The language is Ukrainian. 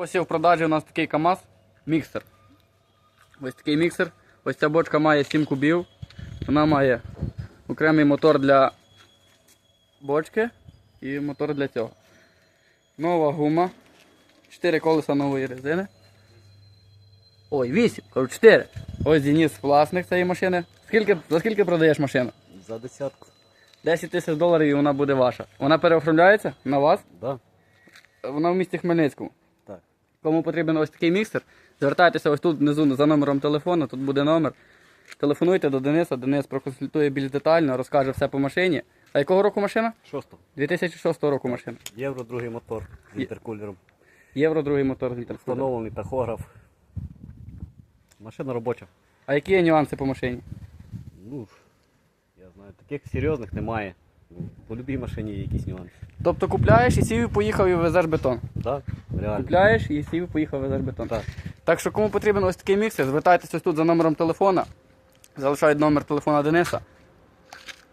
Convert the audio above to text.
Ось є в продажі у нас такий КАМАЗ, міксер. Ось такий міксер. Ось ця бочка має 7 кубів. Вона має окремий мотор для бочки і мотор для цього. Нова гума. 4 колеса нової резини. Ой, 8, кажу 4. Ось Денис, власник цієї машини. Скільки, за скільки продаєш машину? За десятку. 10 тисяч доларів і вона буде ваша. Вона переоформляється на вас. Да? Вона в місті Хмельницькому. Кому потрібен ось такий міксер, звертайтеся ось тут внизу за номером телефону, тут буде номер. Телефонуйте до Дениса, Денис проконсультує більш детально, розкаже все по машині. А якого року машина? Шосто. 2006 року машина. Євро другий мотор з інтеркулером. Євро другий мотор з інтеркулером. Встановлений тахограф. Машина робоча. А які є нюанси по машині? Ну, я знаю, таких серйозних немає. По любій машині є якісь нюанси. Тобто купляєш і сів і поїхав і везеш бетон. Так, реально. Купляєш і сів і поїхав везеш бетон. Так. Так що кому потрібен ось такий міксер, звертайтеся ось тут за номером телефона. Залишають номер телефона Дениса.